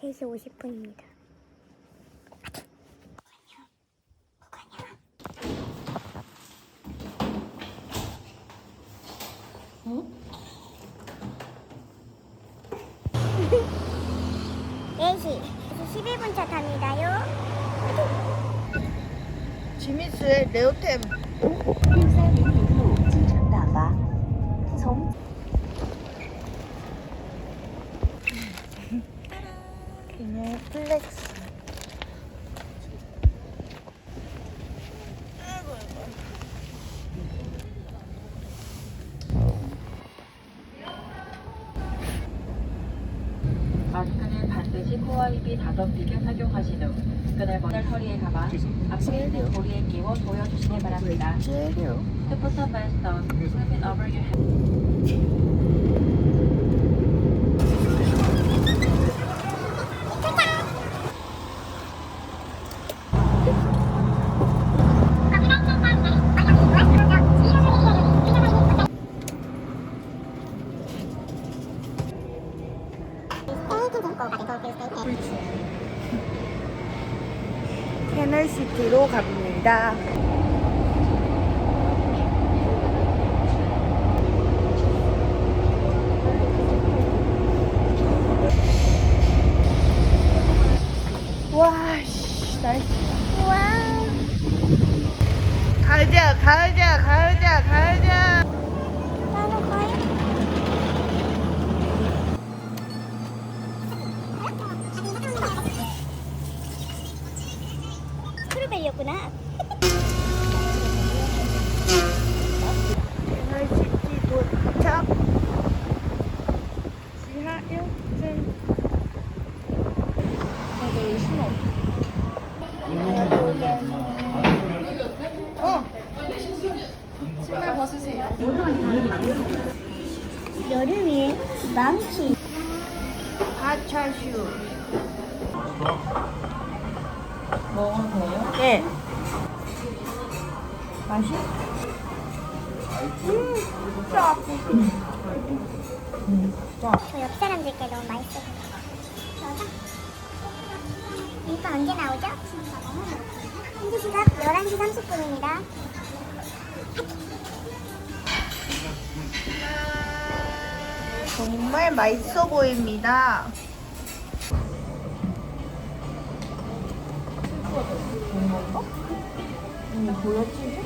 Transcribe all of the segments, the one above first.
3시 50분입니다. 응? 시 11분 차 탑니다요. 지미스의 레오템. 1 4 6 6로 진천 다가 성. 플렉스 마스크는 반드시 코와 입이 닫아비게 착용하신 후 끈을 먼저 허리에 감아 앞에 있는 고리에 끼워 조여주시기 바랍니다. To put the mask on, flip it over your head. 캐널시티로 갑니다 와, 씨, 날씨. 가자, 가자, 가자, 가자. 나는 저옆 사람들께 너무 맛있어. 이거 언제 나오죠? 현재 시각 11시 30분입니다. 정말 맛있어 보입니다. 치즈를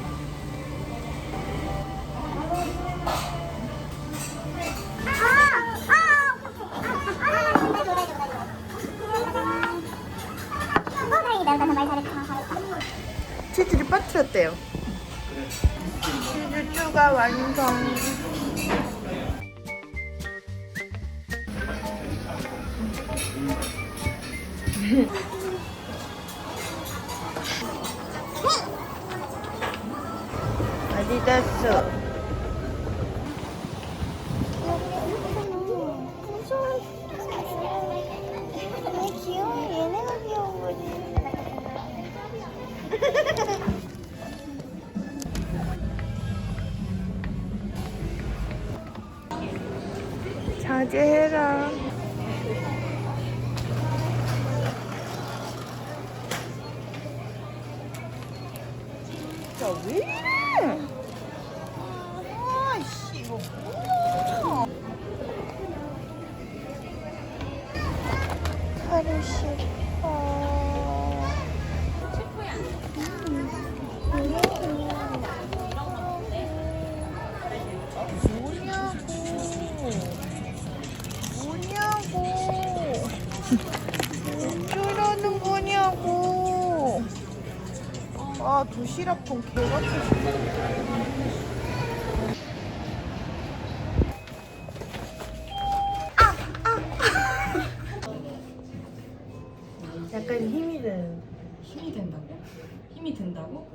빠뜨렸대요. 치즈 추가 완성. 아디다스. 귀여워 얘네가 귀여운 거지 자 아, 도시락통 개같이 약간 힘이 드는. 힘이 된다고? 힘이 든다고?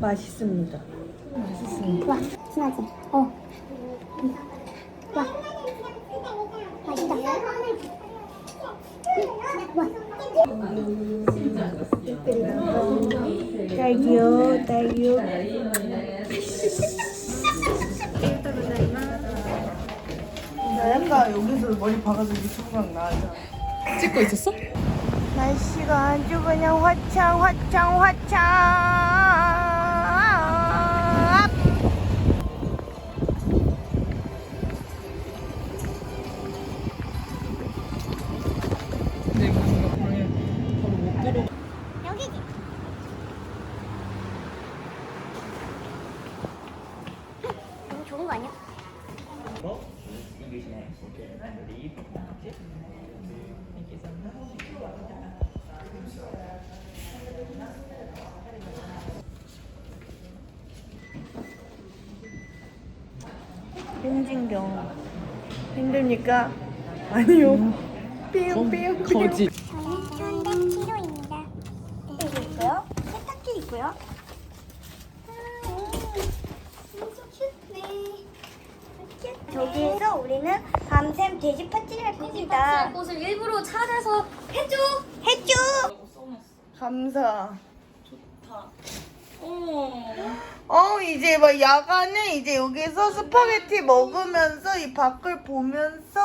맛있습니다. 맛있습니다. 와, 순하지? 어. 와. 맛있다. 와. 딸기요, 딸기요. 나 약간 여기서 머리 박아서 유튜브각 나 찍고 있었어? 날씨가 아주 그냥 화창 화창 화창 홍진경 힘듭니까? 아니요 삐용 삐용 거짓. 저희는 현대 치료입니다. 여기 있고요. 세탁기 있고요. 저기에서 우리는 밤샘 돼지 팥질을 할 겁니다. 곳을 일부러 찾아서 해줘. 해줘. 감사 야간에 이제 여기서 스파게티 먹으면서 이 밖을 보면서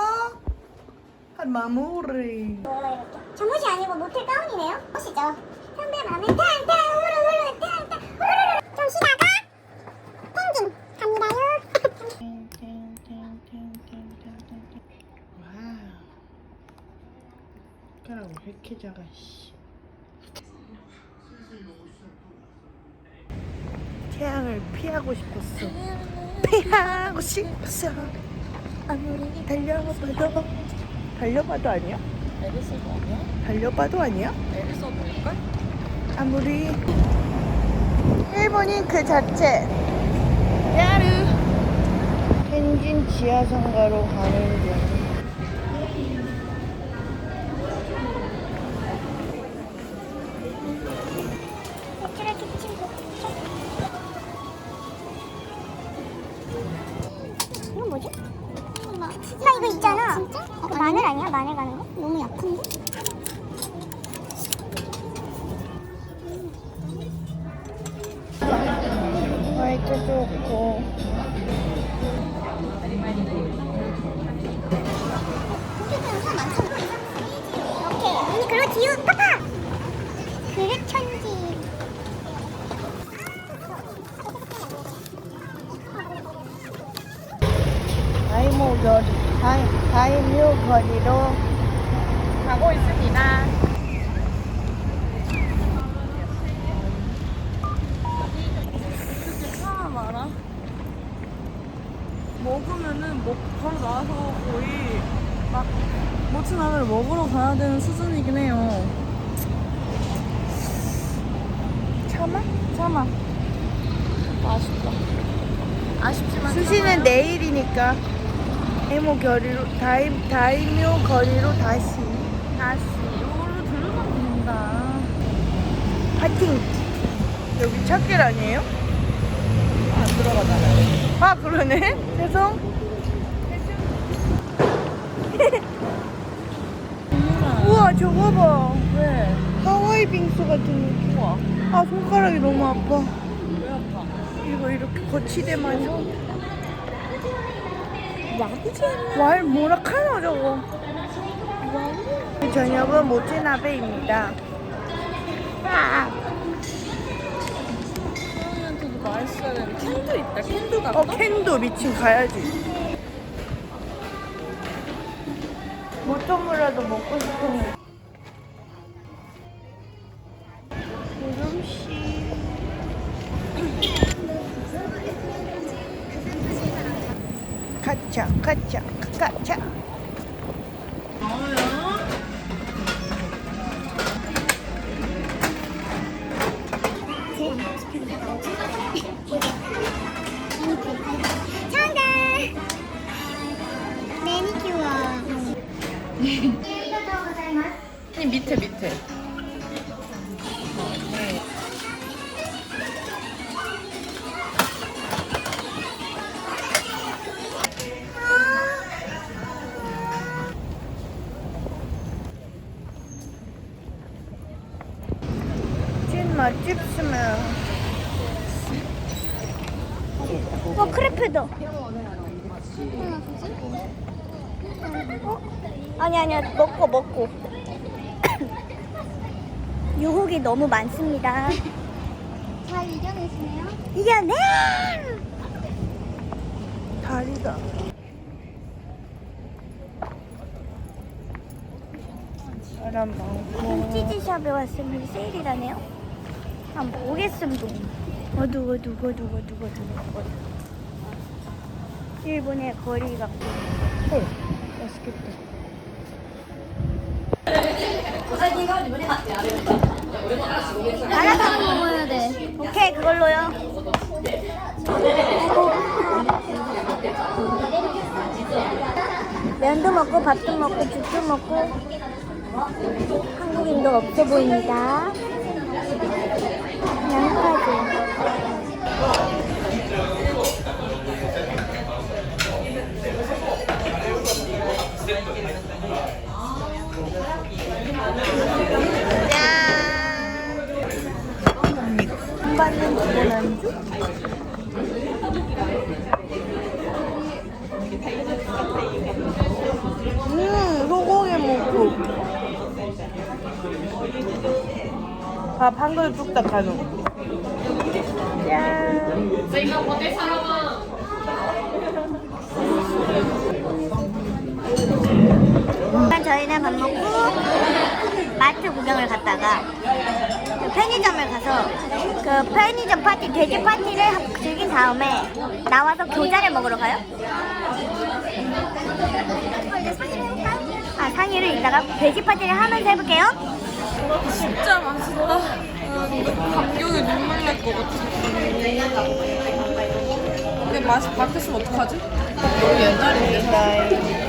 한 마무리 잠옷이 아니고 모텔 가운이네요. 보시죠. 선배 마음에 탕탕 후루후루 탕탕 후루루루 좀 쉬다가 펭귄 갑니다요. 와우 가라고 왜 이렇게 작아 씨 피하고 싶었어 피하고 싶었어 아무리 달려봐도 달려봐도 아니야? 에리서도 아니야? 달려봐도 아니야? 에리서도일걸? 아무리 일본인 그 자체 야르 텐진 지하상가로 가는 중 이거 있잖아. 진짜? 이거 마늘 아니야? 마늘 가는 거? 너무 약한데? 화이트 좋고 거리로 가고 있습니다. 사람 알아? 먹으면은 먹 바로 나와서 거의 막 모츠나를 먹으러 가야 되는 수준이긴 해요. 참아? 참아. 아쉽다. 아쉽지만 수시는 내일이니까 다이모 거리로 다이, 다이묘 거리로 다시 다시 이걸로 들어가면 된다. 파이팅 여기 찾길 아니에요? 안 들어가잖아요. 아 그러네 죄송 우와 저거 봐 왜? 하와이 빙수 같은 느낌 우와. 아 손가락이 너무 아파 왜 아파? 이거 이렇게 거치대만 왈 뭐라 카노 저거 저녁은 모찌나베입니다 아, 맛있어야 되는 캔도 있다. 캔도 갈까? 어 캔도 미친 가야지 모토무라도 먹고 싶은데 아, 찝스면. 어, 크레페다. 어? 아니, 아니야. 먹고, 먹고. 유혹이 너무 많습니다. 잘 이겨내시네요? 이겨내! 다리가. 사람 많고. 콘티지샵에 왔으면 세일이라네요? 한번 보겠습니다. 어두 어두 어두 어두 어두 어두 일본의 거리 같고. 헐, 맛있겠다. 알아서 먹어야 돼. 오케이, 그걸로요. 면도 먹고 밥도 먹고 죽도 먹고 한국인도 없어 보입니다. 받는 기본? 음, 소고기 먹고. 밥한 그릇 뚝딱 가 능. 짠. 일단 저희는 밥 먹고 마트 구경을 갔다가 그 편의점을 가서 그 편의점 파티 돼지 파티를 하- 즐긴 다음에 나와서 교자를 먹으러 가요. 아 상의를 이따가 돼지 파티를 하면서 해볼게요. 진짜 맛있다. 아, 감격에 눈물 날 것 같아. 근데 맛이 바뀌었으면 어떡하지? 너무 옛날인데.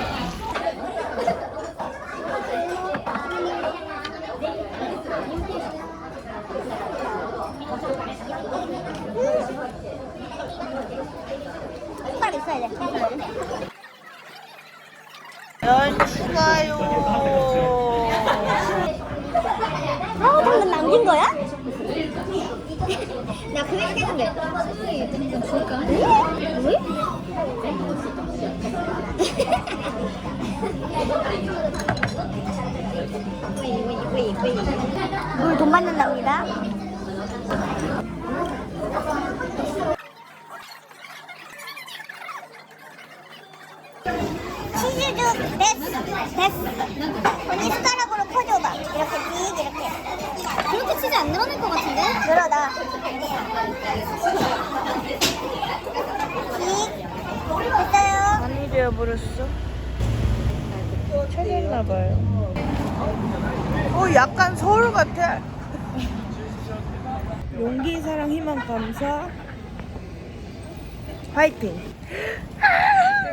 숟갈 있어야 돼. 면 추가요. 아 방금 남긴 거야? 나 그거 했는데. 줄까? 왜? 물돈 받는답니다. 치즈죽 됐어 됐어 언니 숟가락으로 퍼줘봐 이렇게 씩 이렇게 그렇게 치즈 안 늘어날 것 같은데? 늘어나 많이 되어버렸어. 또 찾았나봐요. 어, 약간 서울 같아. 용기, 사랑, 희망, 감사. 화이팅!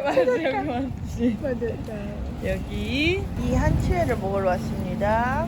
여기 이 한치회를 먹으러 왔습니다.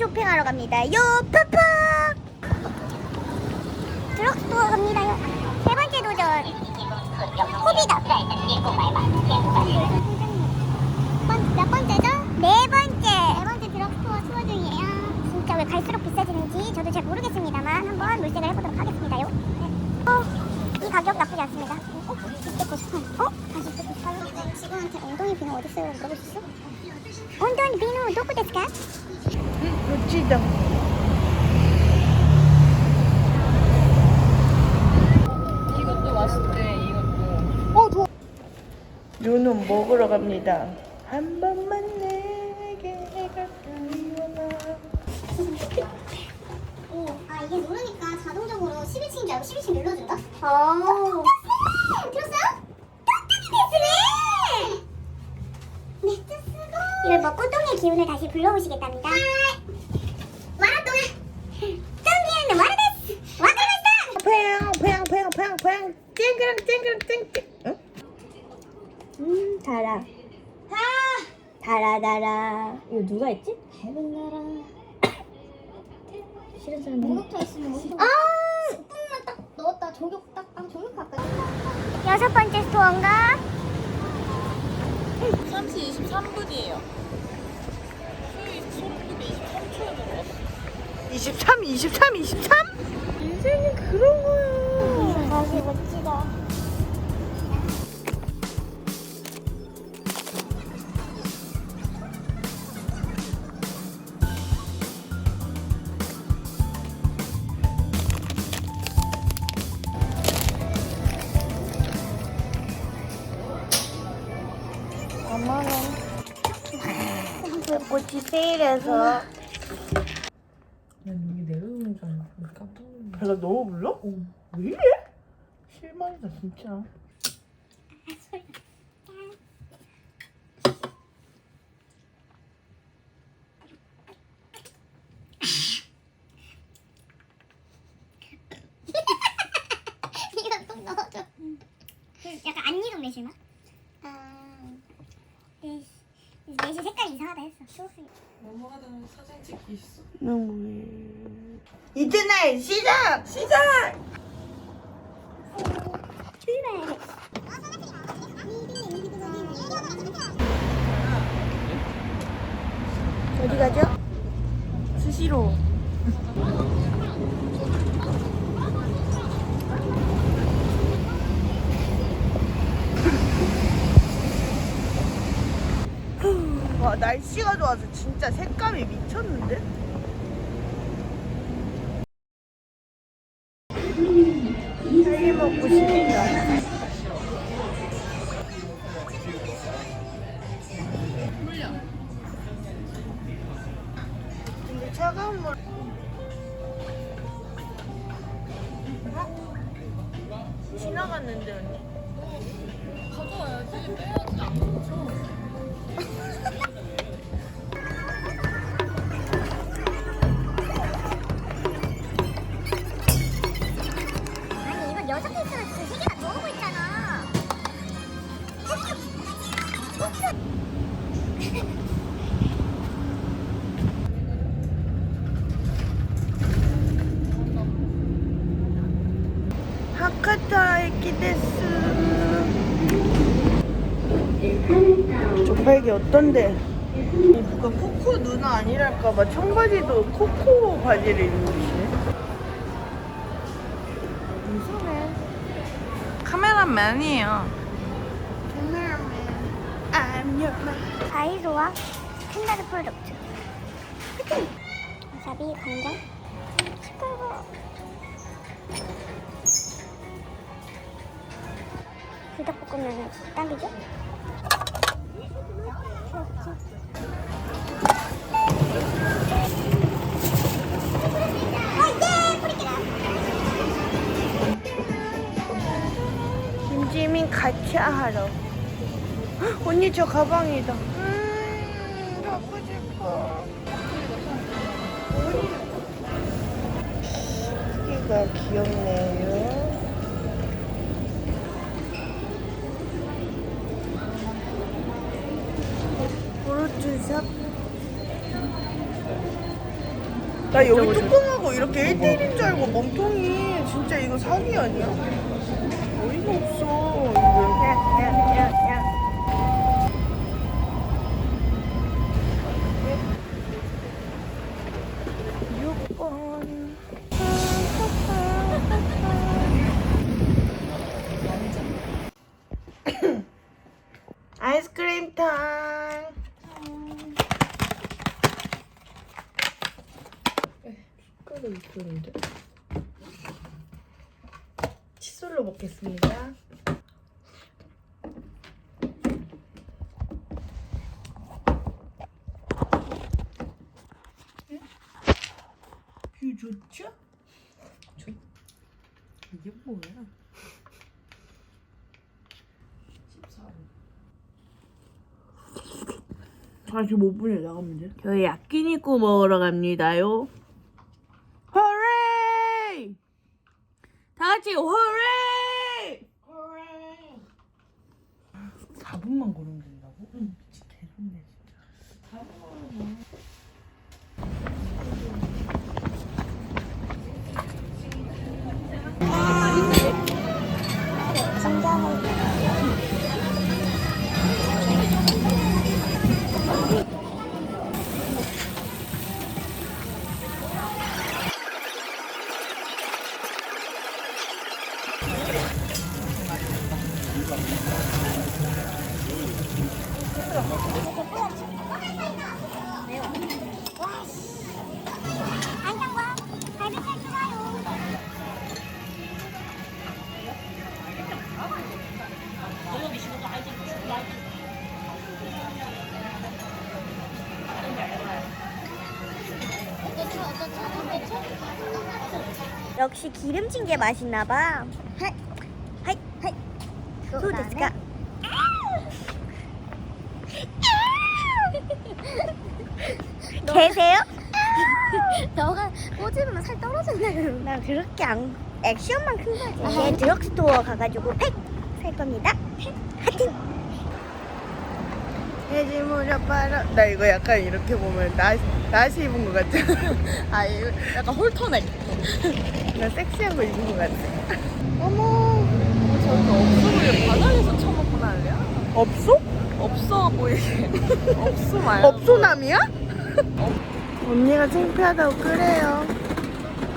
쇼핑하러 갑니다. 요푸푸 드럭스토어 갑니다요 세 번째 도전 호비다 번, 몇 번째죠? 네 번째 네 번째 드럭스토어 투어 중이에요 진짜 왜 갈수록 비싸지는지 저도 잘 모르겠습니다만 한번 물색을 해보도록 하겠습니다요. 네. 어, 이 가격 나쁘지 않습니다. 어? 698. 어? 아, 698. 직원한테 엉덩이 비누 어디 있어요? 물어볼 수 있어? 엉덩이 비누 도쿠 데스까? 멋지다. 이것도 맛있대, 이것도. 어, 좋아. 요는 먹으러 갑니다. 한 번만 내게 가까이 와봐. 아 이게 누르니까 자동적으로 11층인 줄 알고 11층 눌러준다? 어. 들었어요? 똑똑이 됐으네! 네트 쓰고 이걸 먹고 똥의 기운을 다시 불러오시겠답니다 마라데스 와카리마스다 팽, 팽, 팽, 팽, 팽. 쨍그랑, 쨍그랑, 쨍쨍. 응? 음 달아 아 달아 달아 이거 누가 했지? 밝은 나라 싫은 사람 목욕탕 있으면 목욕탕 아! 10분만 딱 넣었다 종욕 딱 아, 종욕할까? 여섯 번째 스토어인가? 3시 23분이에요. 수요일 23초에 들어왔어. 23, 23, 23? 인생이 그런 거야. 다시 멋지다 꽃이 세일해서 난 여기 내려오는 줄 알고 깜짝 놀랐네. 배가 너무 불러? 왜 이래? 실망이다 진짜. 이거 좀 넣어줘. 약간 안 익은 매실맛? 아, 이 매실 색깔이 이상하다 했어. 소스. 넘어가다가 사진 찍기 있어. 너무해. 이튿날 시작! 시작! 어디 가죠? 스시로. 와 날씨가 좋아서 진짜 색감이 미쳤는데? 딸기 먹고 싶 개 있으면 진짜 세 개나 더 오고 있잖아. 하카타 에키 데스. 조팔기 어떤데? 누가 코코 누나 아니랄까봐 청바지도 코코 바지를 입는 카메라맨이에요. 아이소와 캔다드 프로덕트. 와사비, 간장, 시끄러워. 불닭볶음면은 딱이죠? 김지민 같이 하러. 헉, 언니 저 가방이다. 음, 갖고 싶어. 크기가 귀엽네요. 나 여기 뚜껑하고 이렇게 1대1인 줄 알고 몸통이 진짜 이거 사기 아니야? 어이가 없어. 소리인데? 칫솔로 먹겠습니다. 뷰 좋죠? 이게 뭐야? 아 지금 5분에 나가면 돼. 저희 야끼니꾸 먹으러 갑니다요. 호레이! 다 같이 호레이! 4분만 걸으면 된다고? 응. 진짜 개좋네 역시 기름진 게 맛있나 봐. 하이, 하이, 하이. 소데스까? 계세요? 너가 꽂으면 살 떨어진다 나 그렇게 안 액션만 큰 거지 제 드럭스토어 가가지고 팩 살 겁니다 하여튼 해지 무렵 바라. 나 이거 약간 이렇게 보면 나 나시 입은 것 같아. 아 이거 약간 홀터넥. 나 섹시한 거 입은 것 같아. 어머. 저희가 없어 보이게 바닥에서 처먹고 난리야? 없어? 없어 보이게. 없어 말. 없소남이야? 언니가 창피하다고 그래요.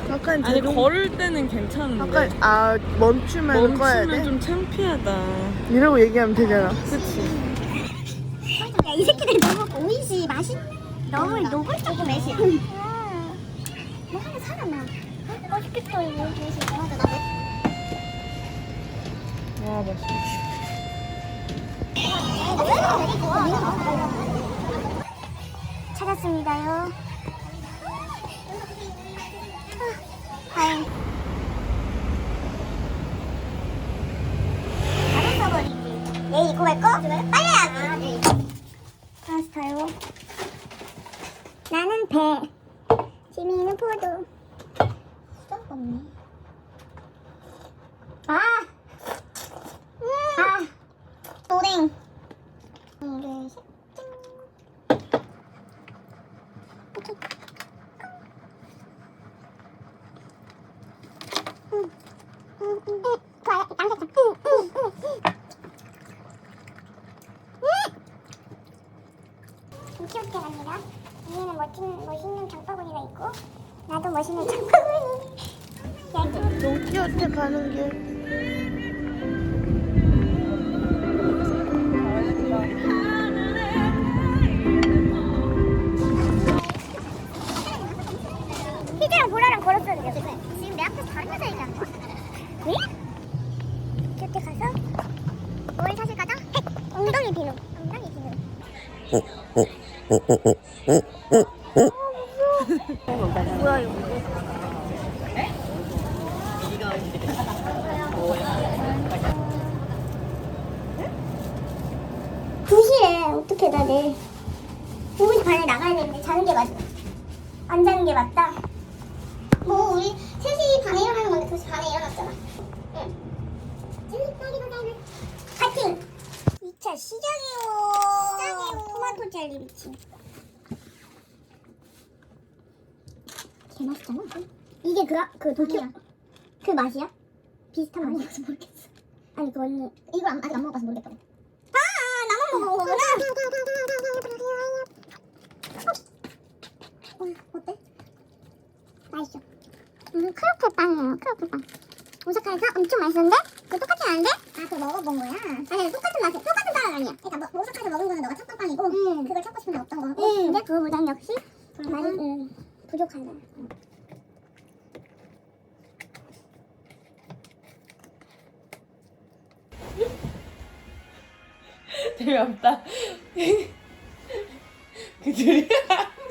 약간 아니 제동- 걸을 때는 괜찮은데. 약간 아 멈추면 꺼야 돼. 멈추면 좀 창피하다. 이러고 얘기하면 되잖아. 그치. 야 이 새끼들 너무 보이지 맛있 너무 노골적고 매시 뭐 하나 살아나 맛있겠다 이거 와 맛있어. 찾았습니다요. 써버리지. 얘 입고 갈 거? 빨리 해야지. 파스타요. 나는 배. 지민이는 포도. 아! 아! 비누. 뭐야 이거? 두시에 어떻게 나 내일 5시 반에 나가야 되는데 자는 게 맞아. 안 자는 게 맞다. 뭐 우리 3시 반에 일어나는 건데 2시 반에 일어났잖아. 응. 파이팅! 2차 시작이요. 시작이요. 토마토 젤리 미친. 개 맛있잖아. 이게 그, 그 도쿄 그 맛이야? 비슷한 맛이야? 아니, 모르겠어. 아니 그 언니 이거 안, 아직 안 먹어봐서 모르겠거든. 아 나만 먹어본 거구나. 어, 어때? 맛있어. 음, 크로플 빵이에요. 크로플 빵. 오사카에서 엄청 맛있었는데 그 똑같지 않은데? 아 그거 먹어본 거야? 아니 똑같은 맛이 똑같은 빵 아니야 그러니까 뭐, 뭐 오사카에서 먹은 거는 너가 첫빵이고 음. 음. 그걸 찾고 싶은데 없던 거고 음. 근데 그거보단 역시 많이 음, 부족하다 음. 재미없다 그들이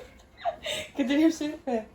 그들이 실패